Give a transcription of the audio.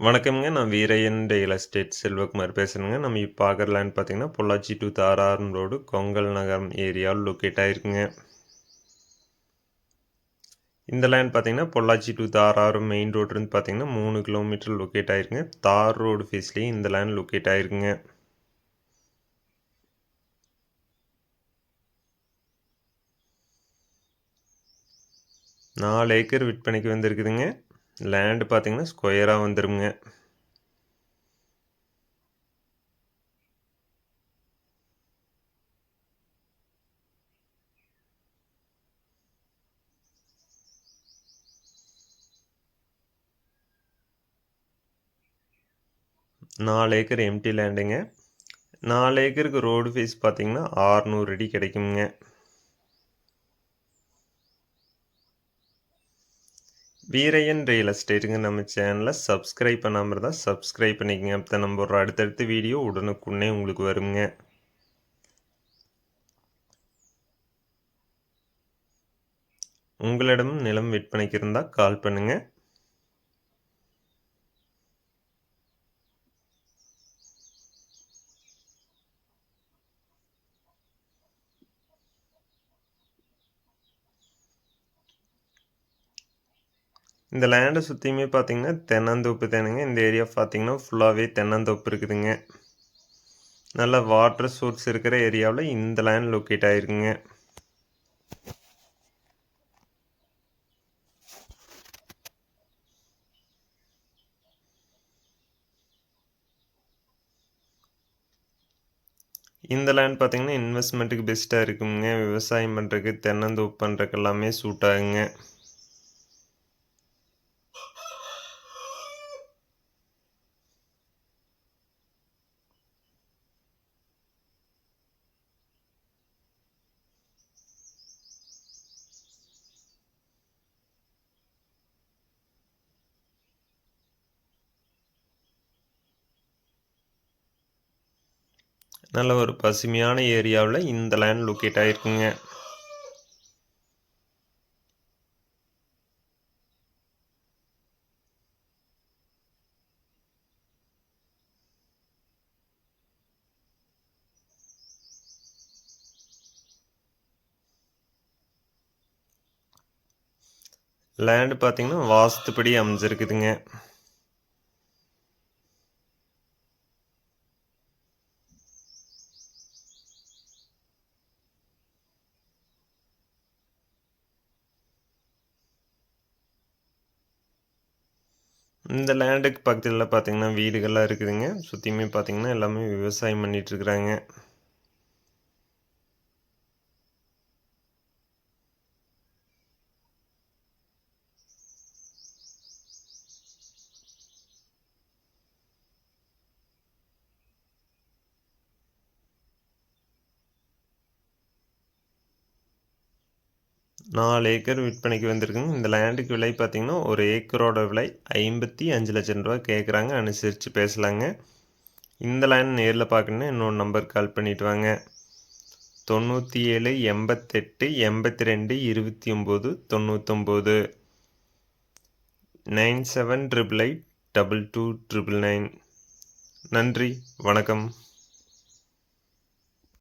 வணக்கம்ங்க. நான் Veeraiyan real estate Selvakumar பேசுறேங்க. நம்ம இப்போ பார்க்குற லேண்ட் பார்த்தீங்கன்னா, பொள்ளாச்சி டூ தாராரம் ரோடு கொங்கல் நகரம் ஏரியாவில் லொக்கேட் ஆயிருக்குங்க. இந்த லேண்ட் பார்த்தீங்கன்னா, பொள்ளாச்சி டூ தாராரம் மெயின் ரோட்லேருந்து பார்த்தீங்கன்னா, மூணு கிலோமீட்டர் லொக்கேட் ஆயிருக்குங்க. தார் ரோடு ஃபேஸ்லயே இந்த லேண்ட் லொக்கேட் ஆயிருக்குங்க. நாலு ஏக்கர் விற்பனைக்கு வந்திருக்குதுங்க. லேண்டு பார்த்தீங்கன்னா, ஸ்கொயராக வந்துருங்க. நாலு ஏக்கர் எம்டி லேண்டுங்க. நாலு ஏக்கருக்கு ரோடு ஃபேஸ் பார்த்தீங்கன்னா, 600 அடி கிடைக்குங்க. வீரையன் ரியல் எஸ்டேட்டுங்க நம்ம சேனலை சப்ஸ்கிரைப் பண்ணாமல் தான் சப்ஸ்கிரைப் பண்ணிக்கங்க. அப்போ நம்ம ஒரு அடுத்தடுத்த வீடியோ உடனுக்குன்னே உங்களுக்கு வருங்க. உங்களிடம் நிலம் விற்பனைக்கு இருந்தால் கால் பண்ணுங்கள் இந்த லேண்டை சுற்றியுமே பார்த்தீங்கன்னா, தென்னந்தோப்பு தானுங்க. இந்த ஏரியா பார்த்தீங்கன்னா, ஃபுல்லாவே தென்னந்தோப்பு இருக்குதுங்க. நல்ல வாட்டர் சோர்ஸ் இருக்கிற ஏரியாவில் இந்த லேண்ட் லொக்கேட் ஆயிருக்குங்க. இந்த லேண்ட் பார்த்தீங்கன்னா, இன்வெஸ்ட்மெண்ட்டுக்கு பெஸ்ட்டா இருக்குங்க. விவசாயம் பண்றதுக்கு, தென்னந்தோப்பு பண்றதுக்கு எல்லாமே சூட் ஆகுங்க. நல்ல ஒரு பசுமையான ஏரியாவுல இந்த லேண்ட் லொக்கேட் ஆயிருக்குங்க. லேண்டு பார்த்தீங்கன்னா, வாஸ்துப்படி அமைஞ்சிருக்குதுங்க. இந்த லேண்டுக்கு பக்கத்துல பார்த்தீங்கன்னா, வீடுகள்லாம் இருக்குதுங்க. சுற்றியுமே பார்த்தீங்கன்னா, எல்லாமே விவசாயம் பண்ணிகிட்ருக்குறாங்க நாலு ஏக்கர் விற்பனைக்கு வந்திருக்குங்க. இந்த லேண்டுக்கு விலை பார்த்திங்கன்னா ஒரு ஏக்கரோட விலை ஐம்பத்தி அஞ்சு லட்சம் ரூபா கேட்குறாங்க அனுசரித்து பேசலாங்க. இந்த லேண்ட் நேரில் பார்க்கணுன்னா இன்னொரு நம்பர் கால் பண்ணிவிட்டு வாங்க. தொண்ணூற்றி ஏழு எண்பத்தெட்டு எண்பத்தி ரெண்டு இருபத்தி ஒம்பது தொண்ணூற்றொம்பது nine seven triple eight double two triple nine. நன்றி. வணக்கம்.